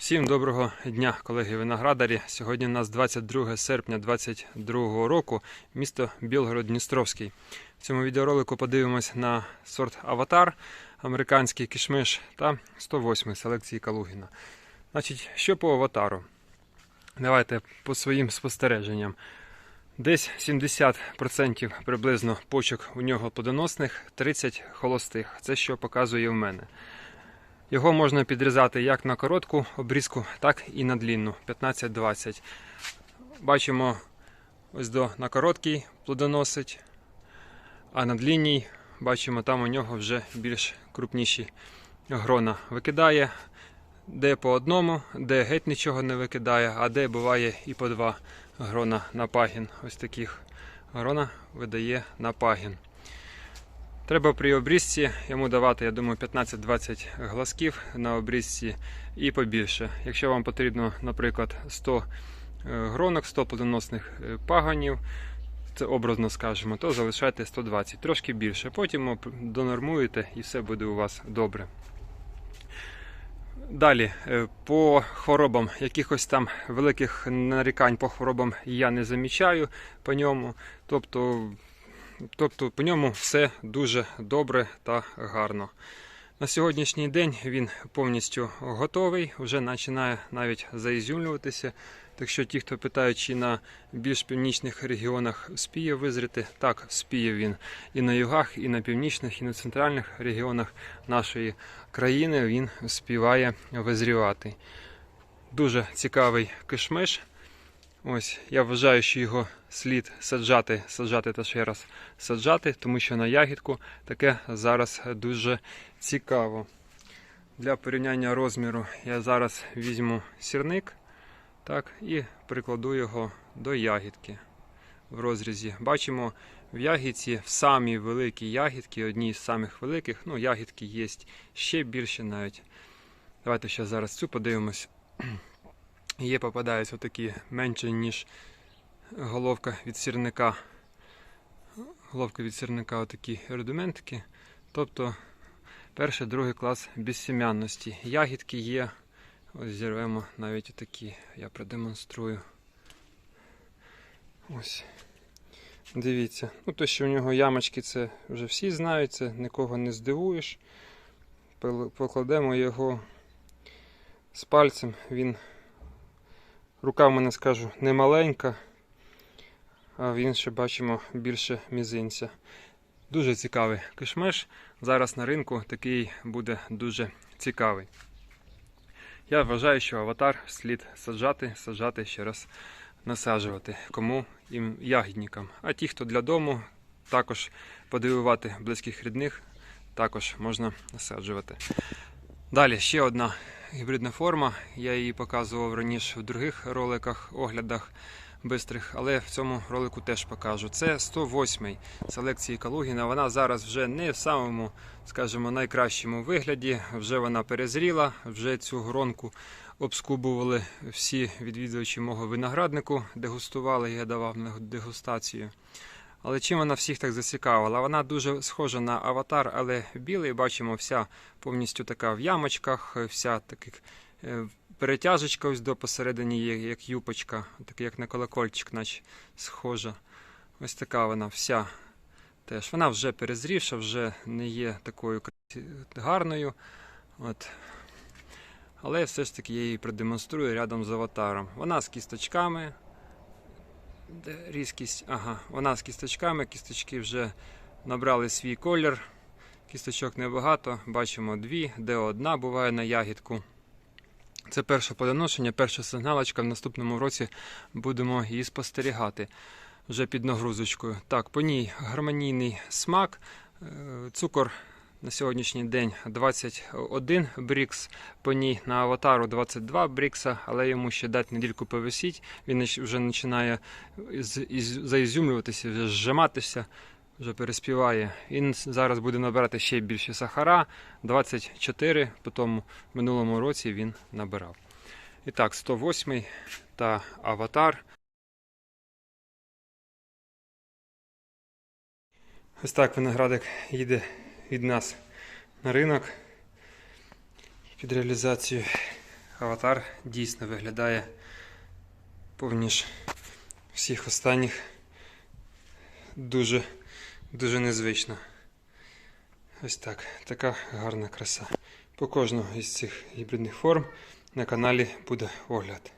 Всім доброго дня, колеги виноградарі. Сьогодні у нас 22 серпня 2022 року, місто Білгород-Дністровський. В цьому відеоролику подивимось на сорт Аватар, американський кішмиш та 108 селекції Калугіна. Значить, що по аватару? Давайте по своїм спостереженням. Десь 70% приблизно почок у нього плодоносних, 30 холостих. Це що показує в мене. Його можна підрізати як на коротку обрізку, так і на длінну 15-20. Бачимо, ось до на короткий плодоносить, а на длінній бачимо, там у нього вже більш крупніші грона викидає. Де по одному, де геть нічого не викидає, а де буває і по два грона на пагін. Ось таких грона видає на пагін. Треба при обрізці йому давати, я думаю, 15-20 глазків на обрізці і побільше. Якщо вам потрібно, наприклад, 100 е, гронок, 100 плодоносних е, паганів, це образно скажемо, то залишайте 120, трошки більше. Потім донормуєте і все буде у вас добре. Далі, е, по хворобам, якихось там великих нарікань по хворобам я не замічаю по ньому. Тобто Тобто по ньому все дуже добре та гарно. На сьогоднішній день він повністю готовий, вже починає навіть заізюмлюватися. Так що ті, хто питають, чи на більш північних регіонах спіє визріти, так, спіє він і на югах, і на північних, і на центральних регіонах нашої країни він співає визрівати. Дуже цікавий кишмиш. Ось, я вважаю, що його слід саджати, саджати та ще раз саджати, тому що на ягідку таке зараз дуже цікаво. Для порівняння розміру я зараз візьму сірник так, і прикладу його до ягідки в розрізі. Bачимо в ягідці, в самій великій ягідці, одній з самих великих, ну, ягідки є ще більше навіть. Давайте ще зараз цю подивимось. Є попадаються такі менше, ніж головка від сірника. Головка від сірника отакі рудиментики. Тобто перший, другий клас безсім'янності. Ягідки є. Ось зірвемо навіть такі. Я продемонструю. Ось. Дивіться. Ну, то, що у нього ямочки, це вже всі знають, це нікого не здивуєш. Покладемо його з пальцем. Він Рука в мене скажу не маленька, а він ще бачимо більше мізинця. Дуже цікавий кишмиш. Зараз на ринку такий буде дуже цікавий. Я вважаю, що аватар слід саджати, саджати ще раз насаджувати. Кому їм ягідникам. А ті, хто для дому, також подивувати близьких рідних, також можна насаджувати. Далі ще одна гібридна форма. Я її показував раніше в других роликах, оглядах бистрих, але в цьому ролику теж покажу. Це 108 селекції Калугіна. Вона зараз вже не в самому, скажімо, найкращому вигляді. Вже вона перезріла, вже цю гронку обскубували всі відвідувачі мого винограднику, дегустували, я давав на дегустацію. Але чим вона всіх так зацікавила? Вона дуже схожа на аватар, але білий. Бачимо, вся повністю така в ямочках, вся таких е, перетяжечка ось до посередині як юпочка, така як на колокольчик, наче схожа. Ось така вона вся. Теж вона вже перезрівша, вже не є такою гарною. От. Але все ж таки я її продемонструю рядом з аватаром. Вона з кісточками. Різкість? Ага, вона з кісточками, кісточки вже набрали свій колір. Кісточок небагато, бачимо дві, де одна буває на ягідку. Це перше подоношення, перша сигналочка. В наступному році будемо її спостерігати вже під нагрузочкою. Так, по ній гармонійний смак, е, цукор на сьогоднішній день 21 брікс, по ній на аватару 22 брікса, але йому ще дати недільку повисіть. Він вже починає із- із- заізюмлюватися, вже зжиматися, вже переспіває. Він зараз буде набирати ще більше сахара. 24, по тому в минулому році він набирав. І так, 108 та аватар. Ось так виноградик їде від нас на ринок під реалізацію аватар дійсно виглядає повніш всіх останніх дуже, дуже незвично. Ось так, така гарна краса. По кожного із цих гібридних форм на каналі буде огляд.